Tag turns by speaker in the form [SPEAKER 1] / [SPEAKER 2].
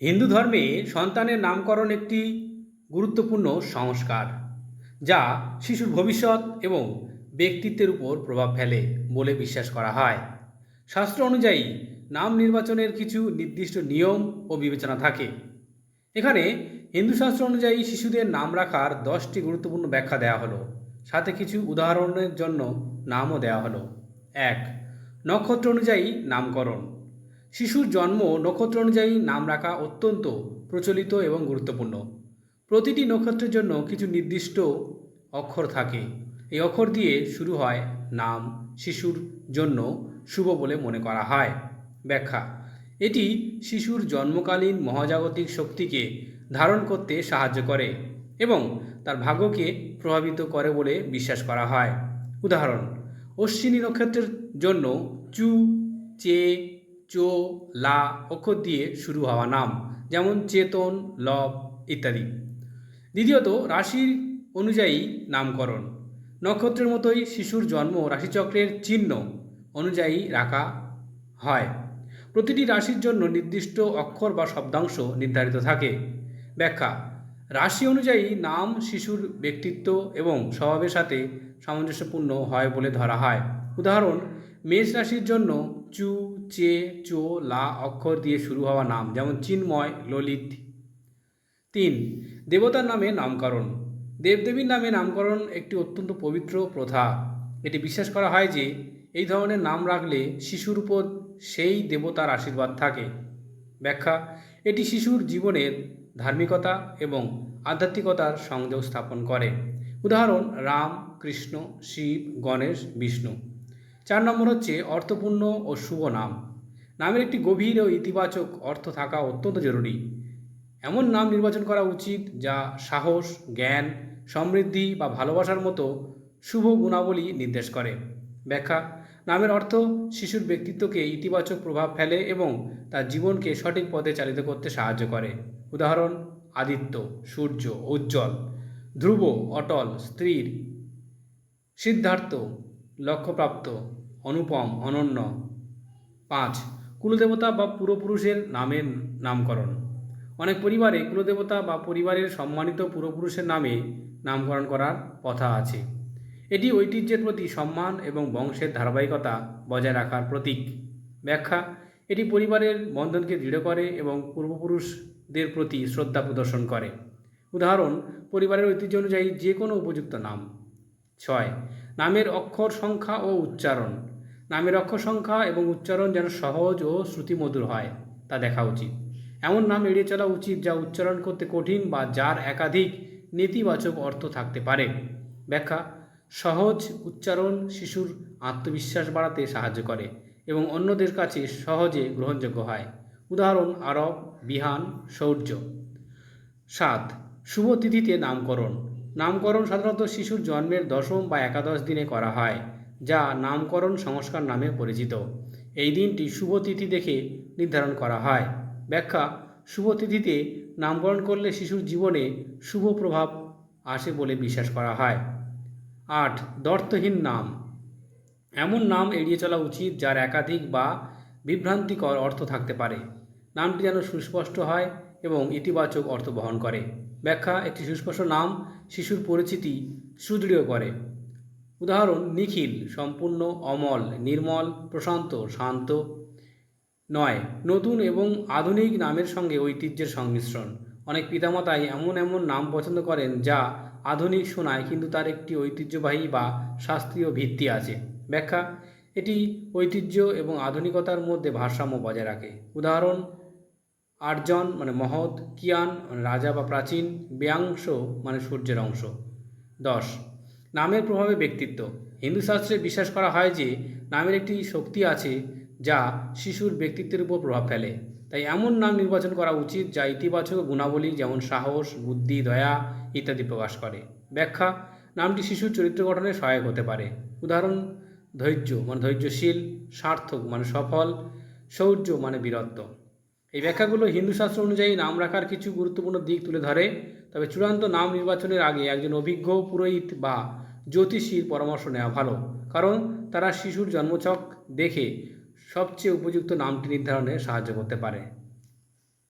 [SPEAKER 1] হিন্দু ধর্মে সন্তানের নামকরণ একটি গুরুত্বপূর্ণ সংস্কার, যা শিশুর ভবিষ্যৎ এবং ব্যক্তিত্বের উপর প্রভাব ফেলে বলে বিশ্বাস করা হয়। শাস্ত্র অনুযায়ী, নাম নির্বাচনের কিছু নির্দিষ্ট নিয়ম ও বিবেচনা থাকে। এখানে হিন্দু শাস্ত্র অনুযায়ী শিশুদের নাম রাখার দশটি গুরুত্বপূর্ণ ব্যাখ্যা দেওয়া হলো। সাথে কিছু উদাহরণের জন্য নামও দেওয়া হলো। এক, নক্ষত্র অনুযায়ী নামকরণ। শিশুর জন্ম নক্ষত্র অনুযায়ী নাম রাখা অত্যন্ত প্রচলিত এবং গুরুত্বপূর্ণ। প্রতিটি নক্ষত্রের জন্য কিছু নির্দিষ্ট অক্ষর থাকে। এই অক্ষর দিয়ে শুরু হয় নাম, শিশুর জন্য শুভ বলে মনে করা হয়। ব্যাখ্যা, এটি শিশুর জন্মকালীন মহাজাগতিক শক্তিকে ধারণ করতে সাহায্য করে এবং তার ভাগ্যকে প্রভাবিত করে বলে বিশ্বাস করা হয়। উদাহরণ, অশ্বিনী নক্ষত্রের জন্য চু, চে চো লা অক্ষর দিয়ে শুরু হওয়া নাম, যেমন চেতন, লব ইত্যাদি। দ্বিতীয়ত, রাশির অনুযায়ী নামকরণ। নক্ষত্রের মতোই শিশুর জন্ম রাশিচক্রের চিহ্ন অনুযায়ী রাখা হয়। প্রতিটি রাশির জন্য নির্দিষ্ট অক্ষর বা শব্দাংশ নির্ধারিত থাকে। ব্যাখ্যা, রাশি অনুযায়ী নাম, শিশুর ব্যক্তিত্ব এবং স্বভাবের সাথে সামঞ্জস্যপূর্ণ হয় বলে ধরা হয়। উদাহরণ মেষ রাশির জন্য চু, চে, চো, লা, অক্ষর দিয়ে শুরু হওয়া নাম, যেমন চিন্ময়, ললিত। তিন, দেবতার নামে নামকরণ। দেবদেবীর নামে নামকরণ একটি অত্যন্ত পবিত্র প্রথা। এটি বিশ্বাস করা হয় যে, এই ধরনের নাম রাখলে শিশুর উপর সেই দেবতার আশীর্বাদ থাকে। ব্যাখ্যা, এটি শিশুর জীবনের ধার্মিকতা এবং আধ্যাত্মিকতার সংযোগ স্থাপন করে। উদাহরণ, রাম, কৃষ্ণ, শিব, গণেশ, বিষ্ণু। চার নম্বর হচ্ছে অর্থপূর্ণ ও শুভ নাম। নামের একটি গভীর ও ইতিবাচক অর্থ থাকা অত্যন্ত জরুরি। এমন নাম নির্বাচন করা উচিত যা সাহস, জ্ঞান, সমৃদ্ধি বা ভালোবাসার মতো শুভ গুণাবলী নির্দেশ করে। ব্যাখ্যা, নামের অর্থ শিশুর ব্যক্তিত্বকে ইতিবাচক প্রভাব ফেলে এবং তার জীবনকে সঠিক পথে চালিত করতে সাহায্য করে। উদাহরণ, আদিত্য, সূর্য, উজ্জ্বল, ধ্রুব, অটল স্ত্রীর সিদ্ধার্থ লক্ষ্যপ্রাপ্ত, অনুপম, অনন্য। পাঁচ, কুলদেবতা বা পূর্বপুরুষের নামের নামকরণ। অনেক পরিবারে কুলদেবতা বা পরিবারের সম্মানিত পূর্বপুরুষের নামে নামকরণ করার কথা আছে। এটি ঐতিহ্যের প্রতি সম্মান এবং বংশের ধারাবাহিকতা বজায় রাখার প্রতীক। ব্যাখ্যা, এটি পরিবারের বন্ধনকে দৃঢ় করে এবং পূর্বপুরুষদের প্রতি শ্রদ্ধা প্রদর্শন করে। উদাহরণ, পরিবারের ঐতিহ্য অনুযায়ী যে কোনো উপযুক্ত নাম। ছয় নামের অক্ষর সংখ্যা ও উচ্চারণ। নামের অক্ষর সংখ্যা এবং উচ্চারণ যেন সহজ ও শ্রুতিমধুর হয়, তা দেখা উচিত। এমন নাম এড়িয়ে চলা উচিত যা উচ্চারণ করতে কঠিন বা যার একাধিক নেতিবাচক অর্থ থাকতে পারে। ব্যাখ্যা, সহজ উচ্চারণ শিশুর আত্মবিশ্বাস বাড়াতে সাহায্য করে এবং অন্যদের কাছে সহজে গ্রহণযোগ্য হয়। উদাহরণ, আরব, বিহান শৌর্য সাত, শুভ তিথিতে নামকরণ। নামকরণ সাধারণত শিশুর জন্মের দশম বা একাদশ দিনে করা হয়, যা নামকরণ সংস্কার নামে পরিচিত। এই দিনটি শুভ তিথি দেখে নির্ধারণ করা হয়। ব্যাখ্যা, শুভ তিথিতে নামকরণ করলে শিশুর জীবনে শুভ প্রভাব আসে বলে বিশ্বাস করা হয়। আট, দর্থহীন নাম। এমন নাম এড়িয়ে চলা উচিত যার একাধিক বা বিভ্রান্তিকর অর্থ থাকতে পারে। নামটি যেন সুস্পষ্ট হয় এবং ইতিবাচক অর্থ বহন করে। ব্যাখ্যা, একটি সুস্পষ্ট নাম, শিশুর পরিচিতি সুদৃঢ় করে। উদাহরণ, নিখিল, সম্পূর্ণ, অমল, নির্মল, প্রশান্ত, শান্ত। নয়, নতুন এবং আধুনিক নামের সঙ্গে ঐতিহ্যের সংমিশ্রণ। অনেক পিতামাতাই এমন এমন নাম পছন্দ করেন যা আধুনিক শোনায় কিন্তু তার একটি ঐতিহ্যবাহী বা শাস্ত্রীয় ভিত্তি আছে। ব্যাখ্যা, এটি ঐতিহ্য এবং আধুনিকতার মধ্যে ভারসাম্য বজায় রাখে। উদাহরণ আর্জন মানে মহৎ, কিয়ান মানে রাজা বা প্রাচীন, ব্যাংশ মানে সূর্যের অংশ। দশ, নামের প্রভাবে ব্যক্তিত্ব। হিন্দু শাস্ত্রে বিশ্বাস করা হয় যে, নামের একটি শক্তি আছে যা শিশুর ব্যক্তিত্বের উপর প্রভাব ফেলে। তাই এমন নাম নির্বাচন করা উচিত যা ইতিবাচক গুণাবলী যেমন সাহস, বুদ্ধি, দয়া ইত্যাদি প্রকাশ করে। ব্যাখ্যা, নামটি শিশুর চরিত্র গঠনে সহায়ক হতে পারে। উদাহরণ, ধৈর্য মানে ধৈর্যশীল, সার্থক মানে সফল, শৌর্য মানে বীরত্ব। এই ব্যাখ্যাগুলো হিন্দু শাস্ত্র অনুযায়ী নাম রাখার কিছু গুরুত্বপূর্ণ দিক তুলে ধরে, তবে চূড়ান্ত নাম নির্বাচনের আগে একজন অভিজ্ঞ পুরোহিত বা জ্যোতিষীর পরামর্শ নেওয়া ভালো, কারণ তারা শিশুর জন্মছক দেখে সবচেয়ে উপযুক্ত নামটি নির্ধারণে সাহায্য করতে পারে।